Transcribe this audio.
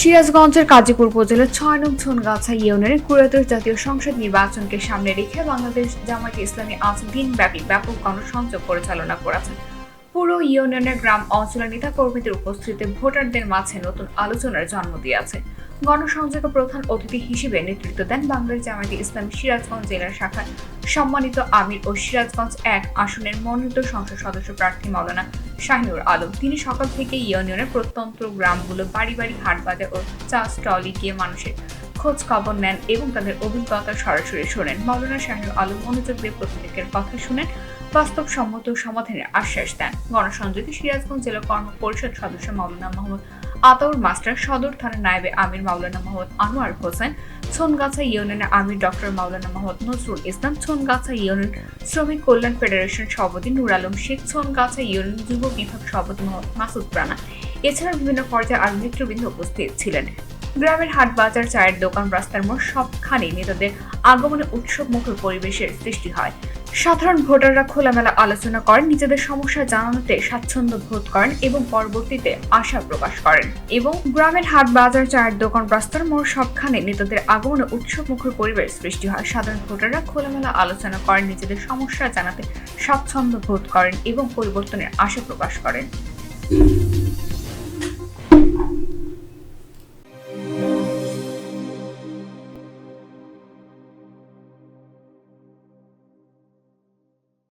সিরাজগঞ্জের কাজীপুর উপজেলার ছয় নং ছনগাছা ইউনিয়নের কুড়াত্তর জাতীয় সংসদ নির্বাচনকে সামনে রেখে বাংলাদেশ জামায়াত ইসলামী আজ দিনব্যাপী ব্যাপক গণসংযোগ পরিচালনা করেছে। পুরো ইউনিয়নের গ্রাম অঞ্চলের নেতা কর্মীদের উপস্থিতিতে ভোটারদের মাঝে নতুন আলোচনার জন্ম দিয়েছে। গণসংযোগ প্রধান অতিথি হিসেবে নেতৃত্ব দেন বাংলাদেশ জামায়াতে ইসলামী সিরাজগঞ্জ জেলার শাখার সম্মানিত আমির ও সিরাজগঞ্জ এক আসনের মনোনীত সংসদ সদস্য প্রার্থী মাওলানা শাহিনুর আলম। তিনি সকাল থেকে ইউনিয়নের প্রত্যন্ত গ্রামগুলো বাড়ি বাড়ি হাট বাজার ও চা স্টলে গিয়ে মানুষের খোঁজ খবর নেন এবং তাদের অভিজ্ঞতা সরাসরি শোনেন। মাওলানা শাহিনুর আলম মনোযোগ দিয়ে প্রত্যেকের কথা শুনেন। বাস্তবসম্মত সমাধানের আশ্বাস দেন। গণসংযোগে সিরাজগঞ্জ জেলা কর্ম পরিষদ সদস্য মাওলানা মোহাম্মদ আতাউর মাস্টার, সদর থানার নায়েবে আমির মাওলানা মোহাম্মদ আনোয়ার হোসেন, ছনগাছা ইউনিয়নের আমির ডক্টর মাওলানা মোহাম্মদ নজরুল ইসলাম, ছনগাছা ইউনিয়ন শ্রমিক কল্যাণ ফেডারেশন সভাপতি নুর আলম শেখ, ছনগাছা ইউনিয়ন যুব বিভাগ সভাপতি মোহাম্মদ মাসুদ রানা। এছাড়া বিভিন্ন পর্যায়ে আরও নেতৃবৃন্দ উপস্থিত ছিলেন। গ্রামের হাট বাজার চায়ের দোকান, রাস্তার মোড় সবখানে নেতাদের আগমনে উৎসব মুখর পরিবেশের সৃষ্টি হয়। সাধারণ ভোটাররা খোলামেলা আলোচনা করেন, নিজেদের সমস্যা জানানোতে স্বাচ্ছন্দ্য বোধ করেন এবং পরবর্তীতে আশা প্রকাশ করেন। এবং গ্রামের হাট, বাজার, চায়ের দোকান, রাস্তার মোড় সবখানে নেতাদের আগমনে উৎসব মুখর পরিবেশ সৃষ্টি হয়। সাধারণ ভোটাররা খোলামেলা আলোচনা করেন, নিজেদের সমস্যা জানাতে স্বাচ্ছন্দ্য বোধ করেন এবং পরিবর্তনের আশা প্রকাশ করেন।